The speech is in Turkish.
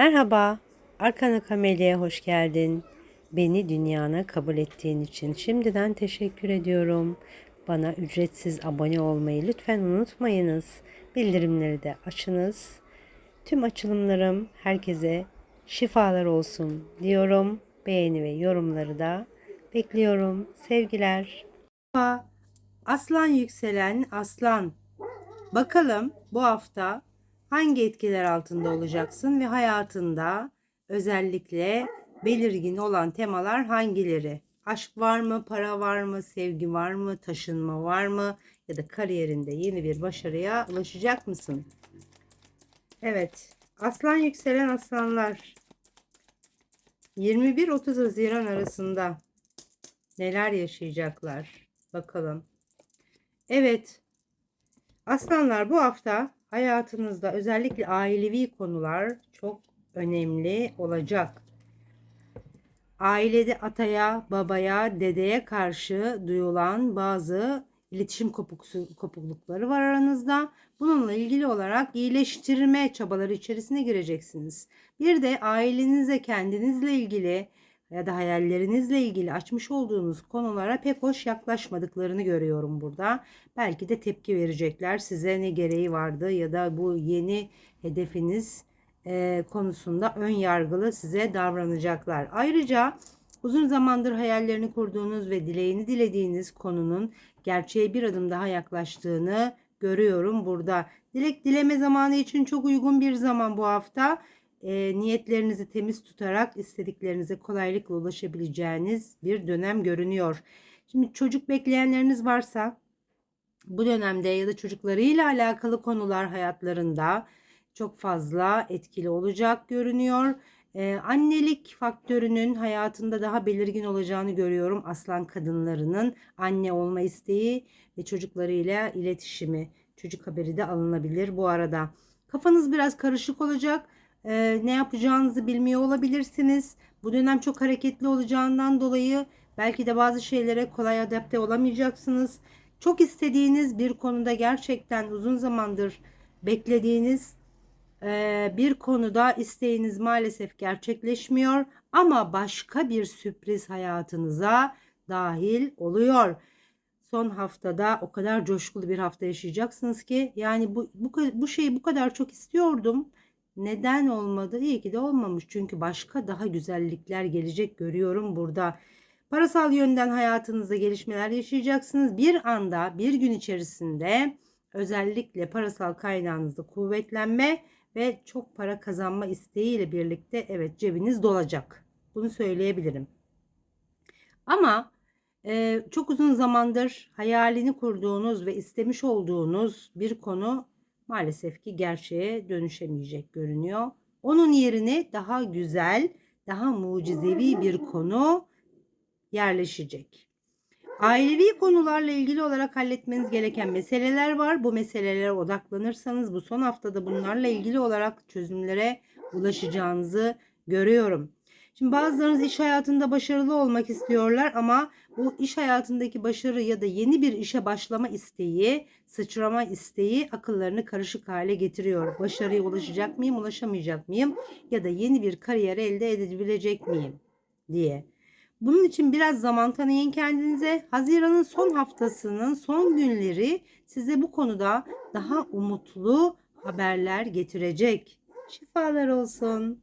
Merhaba, Arkana Kamelya'ya hoş geldin. Beni dünyana kabul ettiğin için şimdiden teşekkür ediyorum. Bana ücretsiz abone olmayı lütfen unutmayınız. Bildirimleri de açınız. Tüm açılımlarım herkese şifalar olsun diyorum. Beğeni ve yorumları da bekliyorum. Sevgiler. Aslan yükselen aslan. Bakalım bu hafta hangi etkiler altında olacaksın ve hayatında özellikle belirgin olan temalar hangileri? Aşk var mı, para var mı, sevgi var mı, taşınma var mı ya da kariyerinde yeni bir başarıya ulaşacak mısın? Evet, aslan yükselen aslanlar 21-30 Haziran arasında neler yaşayacaklar? Bakalım. Evet, Aslanlar bu hafta hayatınızda özellikle ailevi konular çok önemli olacak. Ailede ataya, babaya, dedeye karşı duyulan bazı iletişim kopuklukları var aranızda. Bununla ilgili olarak iyileştirme çabaları içerisine gireceksiniz. Bir de ailenize, kendinizle ilgili ya da hayallerinizle ilgili açmış olduğunuz konulara pek hoş yaklaşmadıklarını görüyorum burada. Belki de tepki verecekler. Size ne gereği vardı ya da bu yeni hedefiniz e, konusunda ön yargılı size davranacaklar. Ayrıca uzun zamandır hayallerini kurduğunuz ve dileğini dilediğiniz konunun gerçeğe bir adım daha yaklaştığını görüyorum burada. Dilek dileme zamanı için çok uygun bir zaman bu hafta e, niyetlerinizi temiz tutarak istediklerinize kolaylıkla ulaşabileceğiniz bir dönem görünüyor. Şimdi çocuk bekleyenleriniz varsa bu dönemde ya da çocuklarıyla alakalı konular hayatlarında çok fazla etkili olacak görünüyor. Ee, annelik faktörünün hayatında daha belirgin olacağını görüyorum. Aslan kadınlarının anne olma isteği ve çocuklarıyla iletişimi, çocuk haberi de alınabilir bu arada. Kafanız biraz karışık olacak. Ee, ne yapacağınızı bilmiyor olabilirsiniz. Bu dönem çok hareketli olacağından dolayı belki de bazı şeylere kolay adapte olamayacaksınız. Çok istediğiniz bir konuda gerçekten uzun zamandır beklediğiniz e, bir konuda isteğiniz maalesef gerçekleşmiyor ama başka bir sürpriz hayatınıza dahil oluyor. Son haftada o kadar coşkulu bir hafta yaşayacaksınız ki yani bu bu, bu şeyi bu kadar çok istiyordum. Neden olmadı? İyi ki de olmamış. Çünkü başka daha güzellikler gelecek görüyorum burada. Parasal yönden hayatınızda gelişmeler yaşayacaksınız. Bir anda, bir gün içerisinde özellikle parasal kaynağınızda kuvvetlenme ve çok para kazanma isteğiyle birlikte evet cebiniz dolacak. Bunu söyleyebilirim. Ama e, çok uzun zamandır hayalini kurduğunuz ve istemiş olduğunuz bir konu maalesef ki gerçeğe dönüşemeyecek görünüyor. Onun yerine daha güzel, daha mucizevi bir konu yerleşecek. Ailevi konularla ilgili olarak halletmeniz gereken meseleler var. Bu meselelere odaklanırsanız bu son haftada bunlarla ilgili olarak çözümlere ulaşacağınızı görüyorum. Şimdi bazılarınız iş hayatında başarılı olmak istiyorlar ama bu iş hayatındaki başarı ya da yeni bir işe başlama isteği, sıçrama isteği akıllarını karışık hale getiriyor. Başarıya ulaşacak mıyım, ulaşamayacak mıyım ya da yeni bir kariyer elde edebilecek miyim diye. Bunun için biraz zaman tanıyın kendinize. Haziran'ın son haftasının son günleri size bu konuda daha umutlu haberler getirecek. Şifalar olsun.